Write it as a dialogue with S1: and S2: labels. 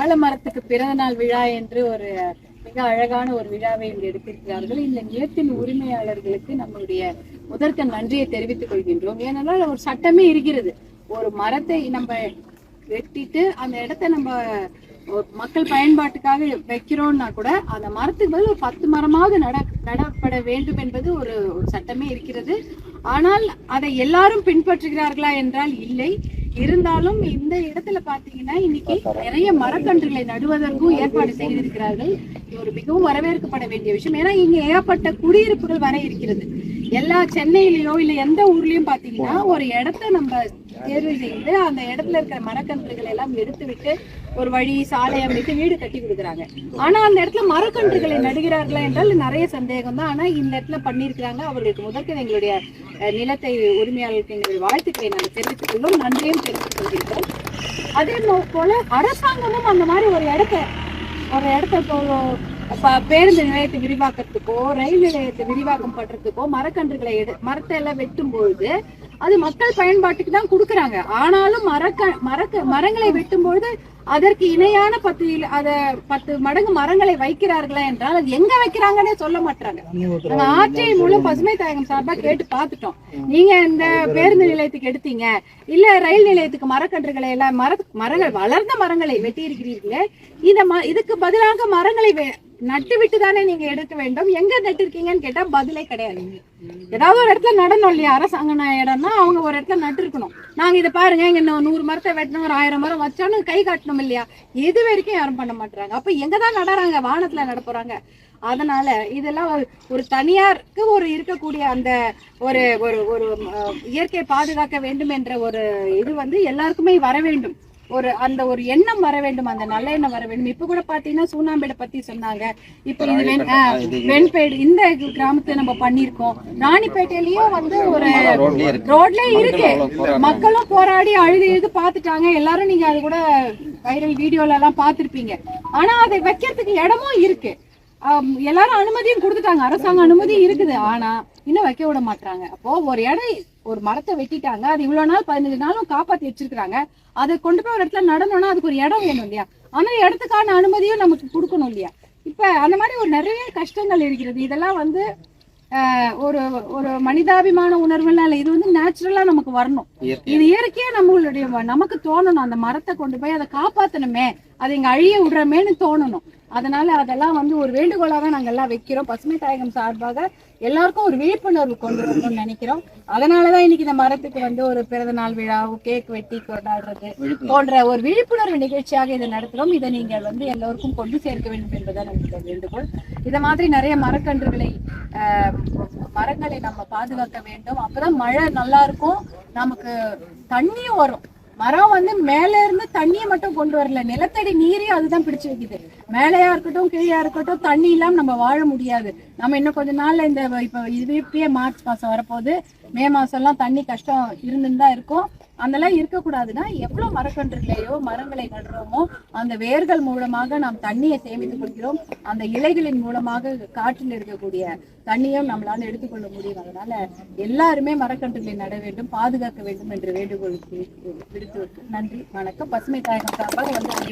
S1: ஆலமரத்துக்கு பிறந்த நாள் விழா என்று ஒரு மிக அழகான ஒரு விழாவை இங்கு எடுத்திருக்கிறார்கள். இந்த நிலத்தின் உரிமையாளர்களுக்கு நம்மளுடைய முதற்க நன்றியை தெரிவித்துக் கொள்கின்றோம். ஏனென்றால் ஒரு சட்டமே இருக்கிறது. ஒரு மரத்தை நம்ம வெட்டிட்டு அந்த இடத்த நம்ம மக்கள் பயன்பாட்டுக்காக வைக்கிறோம்னா கூட அந்த மரத்துக்கு பதில் ஒரு பத்து மரமாவது நட நடப்பட வேண்டும் என்பது ஒரு ஒரு சட்டமே இருக்கிறது. ஆனால் அதை எல்லாரும் பின்பற்றுகிறார்களா என்றால் இல்லை. இருந்தாலும் இந்த இடத்துல பாத்தீங்கன்னா இன்னைக்கு நிறைய மரக்கன்றுகளை நடுவதற்கும் ஏற்பாடு செய்திருக்கிறார்கள். இது ஒரு மிகவும் வரவேற்கப்பட வேண்டிய விஷயம். ஏன்னா இங்க ஏகப்பட்ட குடியிருப்புகள் வர இருக்கிறது. எல்லா சென்னையிலயோ இல்ல எந்த ஊர்லயும் பாத்தீங்கன்னா ஒரு இடத்த நம்ம தேர்வு செய்து அந்த இடத்துல இருக்கிற மரக்கன்றுகளை எல்லாம் எடுத்து விட்டு ஒரு வழி சாலை அமைத்து வீடு கட்டி கொடுக்குறாங்க. ஆனா அந்த இடத்துல மரக்கன்றுகளை நடுகிறார்களா என்றால் நிறைய சந்தேகம் தான். ஆனா இந்த இடத்துல பண்ணியிருக்கிறாங்க. அவர்களுக்கு முதற்கு எங்களுடைய நிலத்தை உரிமையாளர்களுக்கு எங்களுடைய வாழ்த்துக்களை நாங்கள் தெரிவித்துக் கொள்வோம். நன்றியும் தெரிவித்துக் கொள்கிறோம். அதே போல அரசாங்கமும் அந்த மாதிரி ஒரு இடத்த ஒரு இடத்த இப்போ பேருந்து நிலையத்தை விரிவாக்கத்துக்கோ ரயில் நிலையத்தை விரிவாக்கம் பண்றதுக்கோ மரக்கன்றுகளை எடு மரத்தை எல்லாம் வெட்டும் பொழுது அது மக்கள் பயன்பாட்டுக்கு தான் கொடுக்கறாங்க. ஆனாலும் மரக்க மரக்க மரங்களை வெட்டும்பொழுது அதற்கு இணையான பத்து அத பத்து மடங்கு மரங்களை வைக்கிறார்களா என்றால் அது எங்க வைக்கிறாங்கன்னே சொல்ல மாட்டாங்க நாங்க மூலம் பசுமை தாயகம் சார்பா கேட்டு பார்த்துட்டோம் நீங்க இந்த பேருந்து நிலையத்துக்கு எடுத்தீங்க. இல்ல ரயில் நிலையத்துக்கு மரக்கன்றுகளை எல்லாம் மர மரங்கள் வளர்ந்த மரங்களை வெட்டி இருக்கிறீர்களே இந்த ம- இதுக்கு பதிலாக மரங்களை வெ- நட்டு விட்டு தானே நீங்க எடுக்க வேண்டும். எங்க நட்டிருக்கீங்கன்னு கேட்டா பதிலே கிடையாது. ஏதாவது ஒரு இடத்துல நடணும் இல்லையா? அரசாங்க இடம்னா அவங்க ஒரு இடத்துல நட்டு இருக்கணும் நாங்க இதை பாருங்க இங்க நூறு மரத்தை வெட்டணும் ஒரு ஆயிரம் மரம் வச்சோன்னு கை காட்டணும் இல்லையா? இது வரைக்கும் யாரும் பண்ண மாட்டாங்க அப்ப எங்க தான் நடறாங்க? வானத்துல நட போறாங்க. அதனால இதெல்லாம் ஒரு- தனியாருக்கு ஒரு இருக்கக்கூடிய அந்த ஒரு ஒரு ஒரு இயற்கையை பாதுகாக்க வேண்டும் என்ற ஒரு இது வந்து எல்லாருக்குமே வர வேண்டும். ஒரு அந்த ஒரு எண்ணம் வர வேண்டும் அந்த நல்ல எண்ணம் வர வேண்டும். இப்ப கூட பாத்தீங்கன்னா சூனாம்பேடை பத்தி சொன்னாங்க. இப்ப இது வெண்பேடு இந்த கிராமத்துல நம்ம பண்ணிருக்கோம் ராணிப்பேட்டையிலயும் வந்து ஒரு ரோட்ல இருக்கு. மக்களும் போராடி அழுது எழுது பாத்துட்டாங்க. எல்லாரும் நீங்க அது கூட வைரல் வீடியோல எல்லாம் பாத்திருப்பீங்க. ஆனா அதை வைக்கிறதுக்கு இடமும் இருக்கு. எல்லாரும் அனுமதியும் கொடுத்துட்டாங்க. அரசாங்க அனுமதி இருக்குது. ஆனா இன்னும் வைக்க விட மாட்டாங்க அப்போ ஒரு இடம் ஒரு மரத்தை வெட்டிட்டாங்க. அது இவ்வளவு நாள் பதினஞ்சு நாளும் காப்பாத்தி வச்சிருக்காங்க அதை கொண்டு போய் ஒரு இடத்துல நடணும்னா அதுக்கு ஒரு இடம் வேணும் இல்லையா? அந்த இடத்துக்கான அனுமதியும் நமக்கு கொடுக்கணும் இல்லையா? இப்ப அந்த மாதிரி ஒரு நிறைய கஷ்டங்கள் இருக்கிறது. இதெல்லாம் வந்து ஒரு ஒரு மனிதாபிமான உணர்வுலாம் இல்லை இது வந்து நேச்சுரலா நமக்கு வரணும். இது இயற்கையா நம்மளுடைய நமக்கு தோணணும். அந்த மரத்தை கொண்டு போய் அதை காப்பாத்தணுமே. அதை இங்க அழிய விடுறமேன்னு தோணணும். அதனால அதெல்லாம் வந்து ஒரு வேண்டுகோளா தான் நாங்க எல்லாம் வைக்கிறோம். பசுமை தாயகம் சார்பாக எல்லாருக்கும் ஒரு விழிப்புணர்வு கொண்டு வரணும்னு நினைக்கிறோம். அதனாலதான் இன்னைக்கு இந்த மரத்துக்கு வந்து ஒரு பிறந்த நாள் விழா கேக் வெட்டி கொண்டாடுறது போன்ற ஒரு விழிப்புணர்வு நிகழ்ச்சியாக இதை நடத்துறோம். இதை நீங்கள் வந்து எல்லோருக்கும் கொண்டு சேர்க்க வேண்டும் என்பதுதான் நம்மளுடைய வேண்டுகோள். இத மாதிரி நிறைய மரக்கன்றுகளை மரங்களை நம்ம பாதுகாக்க வேண்டும். அப்பதான் மழை நல்லா இருக்கும். நமக்கு தண்ணியும் வரும். மரம் வந்து மேல இருந்து தண்ணியை மட்டும் கொண்டு வரல. நிலத்தடி நீரையும் அதுதான் பிடிச்சு வைக்குது. மேலையா இருக்கட்டும் கீழே இருக்கட்டும் தண்ணி இல்லாம நம்ம வாழ முடியாது. நம்ம இன்னும் கொஞ்ச நாள்ல இந்த இப்ப இது இப்பயே மார்ச் மாசம் வரப்போகுது. மே மாசம் எல்லாம் தண்ணி கஷ்டம் இருந்துன்னு தான் இருக்கும். அதெல்லாம் இருக்கக்கூடாதுன்னா எவ்வளவு மரக்கன்றுகளையோ மரங்களை நடுறோமோ அந்த வேர்கள் மூலமாக நாம் தண்ணியை சேமித்துக் கொள்கிறோம். அந்த இலைகளின் மூலமாக காற்றில் இருக்கக்கூடிய தண்ணியும் நம்மளால எடுத்துக்கொள்ள முடியும். அதனால எல்லாருமே மரக்கன்றுகளை நட வேண்டும் பாதுகாக்க வேண்டும் என்ற வேண்டுகோளுக்கு விடுத்து நன்றி வணக்கம். பசுமை தாயகம் சார்பாக வந்து